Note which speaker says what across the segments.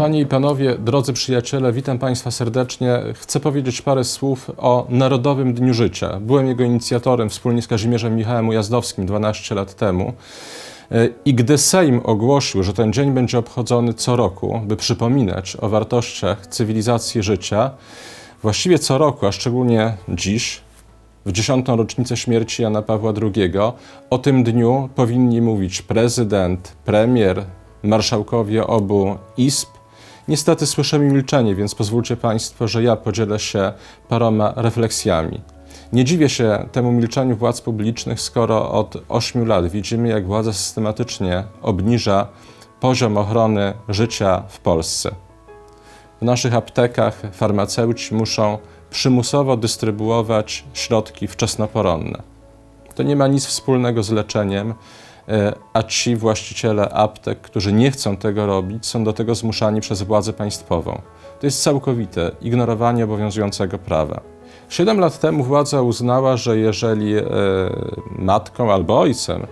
Speaker 1: Panie i Panowie, drodzy przyjaciele, witam Państwa serdecznie. Chcę powiedzieć parę słów o Narodowym Dniu Życia. Byłem jego inicjatorem wspólnie z Kazimierzem Michałem Ujazdowskim 12 lat temu. I gdy Sejm ogłosił, że ten dzień będzie obchodzony co roku, by przypominać o wartościach cywilizacji życia, właściwie co roku, a szczególnie dziś, w dziesiątą rocznicę śmierci Jana Pawła II, o tym dniu powinni mówić prezydent, premier, marszałkowie obu izb. Niestety słyszymy milczenie, więc pozwólcie Państwo, że ja podzielę się paroma refleksjami. Nie dziwię się temu milczeniu władz publicznych, skoro od ośmiu lat widzimy, jak władza systematycznie obniża poziom ochrony życia w Polsce. W naszych aptekach farmaceuci muszą przymusowo dystrybuować środki wczesnoporonne. To nie ma nic wspólnego z leczeniem, a ci właściciele aptek, którzy nie chcą tego robić, są do tego zmuszani przez władzę państwową. To jest całkowite ignorowanie obowiązującego prawa. Siedem lat temu władza uznała, że jeżeli e, matką albo ojcem e,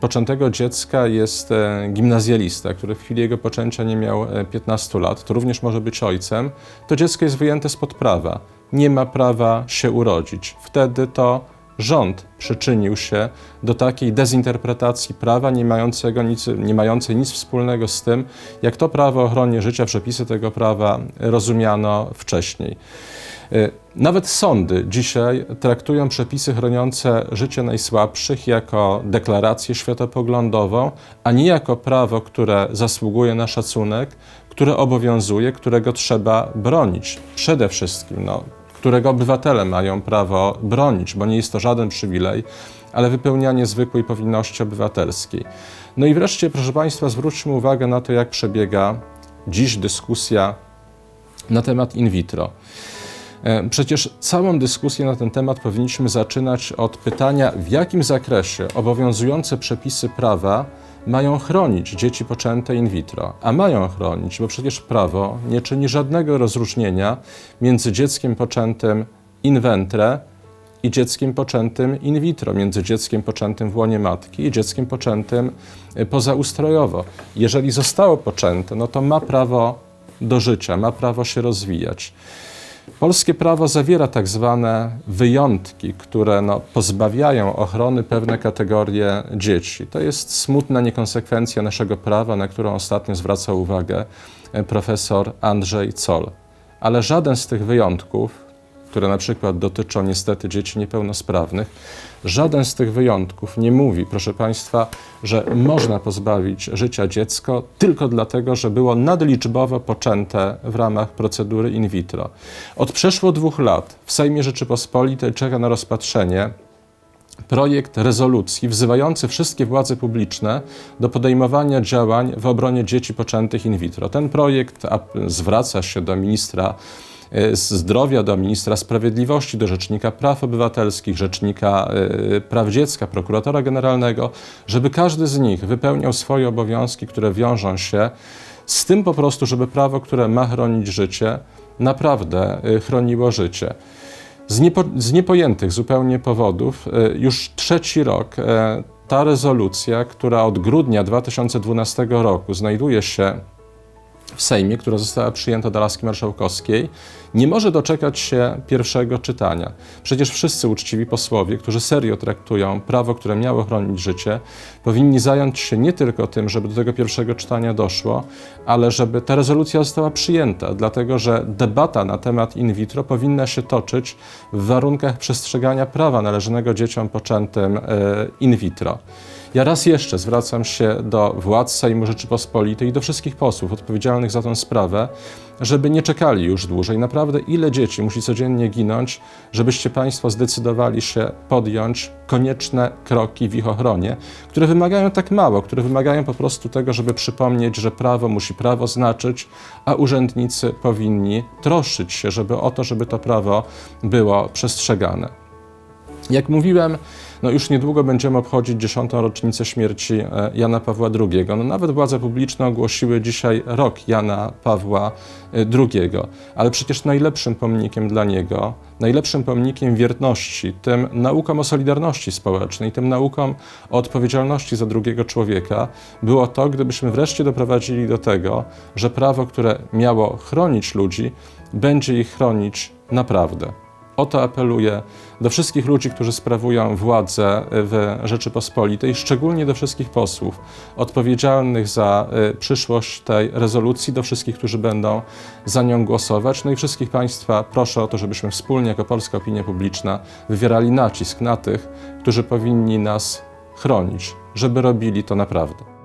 Speaker 1: poczętego dziecka jest e, gimnazjalista, który w chwili jego poczęcia nie miał e, 15 lat, to również może być ojcem, to dziecko jest wyjęte spod prawa. Nie ma prawa się urodzić. Wtedy to rząd przyczynił się do takiej dezinterpretacji prawa, nie, mającego nic, nie mającej nic wspólnego z tym, jak to prawo o ochronie życia, przepisy tego prawa rozumiano wcześniej. Y, Nawet sądy dzisiaj traktują przepisy chroniące życie najsłabszych jako deklarację światopoglądową, a nie jako prawo, które zasługuje na szacunek, które obowiązuje, którego trzeba bronić. Przede wszystkim, no, którego obywatele mają prawo bronić, bo nie jest to żaden przywilej, ale wypełnianie zwykłej powinności obywatelskiej. No i wreszcie, proszę Państwa, zwróćmy uwagę na to, jak przebiega dziś dyskusja na temat in vitro. E, Przecież całą dyskusję na ten temat powinniśmy zaczynać od pytania, w jakim zakresie obowiązujące przepisy prawa mają chronić dzieci poczęte in vitro. A mają chronić, bo przecież prawo nie czyni żadnego rozróżnienia między dzieckiem poczętym in ventre i dzieckiem poczętym in vitro, między dzieckiem poczętym w łonie matki i dzieckiem poczętym e, pozaustrojowo. Jeżeli zostało poczęte, no to ma prawo do życia, ma prawo się rozwijać. Polskie prawo zawiera tak zwane wyjątki, które no, pozbawiają ochrony pewne kategorie dzieci. To jest smutna niekonsekwencja naszego prawa, na którą ostatnio zwracał uwagę e, profesor Andrzej Zoll. Ale żaden z tych wyjątków, które na przykład dotyczą niestety dzieci niepełnosprawnych, żaden z tych wyjątków nie mówi, proszę Państwa, że można pozbawić życia dziecko tylko dlatego, że było nadliczbowo poczęte w ramach procedury in vitro. Od przeszło dwóch lat w Sejmie Rzeczypospolitej czeka na rozpatrzenie projekt rezolucji wzywający wszystkie władze publiczne do podejmowania działań w obronie dzieci poczętych in vitro. Ten projekt zwraca się do ministra e, zdrowia, do ministra sprawiedliwości, do rzecznika praw obywatelskich, rzecznika e, praw dziecka, prokuratora generalnego, żeby każdy z nich wypełniał swoje obowiązki, które wiążą się z tym po prostu, żeby prawo, które ma chronić życie, naprawdę e, chroniło życie. Z, niepo, z niepojętych zupełnie powodów, e, już trzeci rok e, ta rezolucja, która od grudnia 2012 roku znajduje się w Sejmie, która została przyjęta do laski marszałkowskiej, nie może doczekać się pierwszego czytania. Przecież wszyscy uczciwi posłowie, którzy serio traktują prawo, które miało chronić życie, powinni zająć się nie tylko tym, żeby do tego pierwszego czytania doszło, ale żeby ta rezolucja została przyjęta, dlatego że debata na temat in vitro powinna się toczyć w warunkach przestrzegania prawa należnego dzieciom poczętym e, in vitro. Ja raz jeszcze zwracam się do władz Sejmu Rzeczypospolitej i do wszystkich posłów odpowiedzialnych za tę sprawę, żeby nie czekali już dłużej. Naprawdę, ile dzieci musi codziennie ginąć, żebyście Państwo zdecydowali się podjąć konieczne kroki w ich ochronie, które wymagają tak mało, które wymagają po prostu tego, żeby przypomnieć, że prawo musi prawo znaczyć, a urzędnicy powinni troszczyć się żeby o to, żeby to prawo było przestrzegane. Jak mówiłem, no już niedługo będziemy obchodzić dziesiątą rocznicę śmierci e, Jana Pawła II. No nawet władze publiczne ogłosiły dzisiaj rok Jana Pawła e, II, ale przecież najlepszym pomnikiem dla niego, najlepszym pomnikiem wierności, tym naukom o solidarności społecznej, tym naukom o odpowiedzialności za drugiego człowieka, było to, gdybyśmy wreszcie doprowadzili do tego, że prawo, które miało chronić ludzi, będzie ich chronić naprawdę. O to apeluję do wszystkich ludzi, którzy sprawują władzę w Rzeczypospolitej, szczególnie do wszystkich posłów odpowiedzialnych za y, przyszłość tej rezolucji, do wszystkich, którzy będą za nią głosować. No i wszystkich Państwa proszę o to, żebyśmy wspólnie jako polska opinia publiczna wywierali nacisk na tych, którzy powinni nas chronić, żeby robili to naprawdę.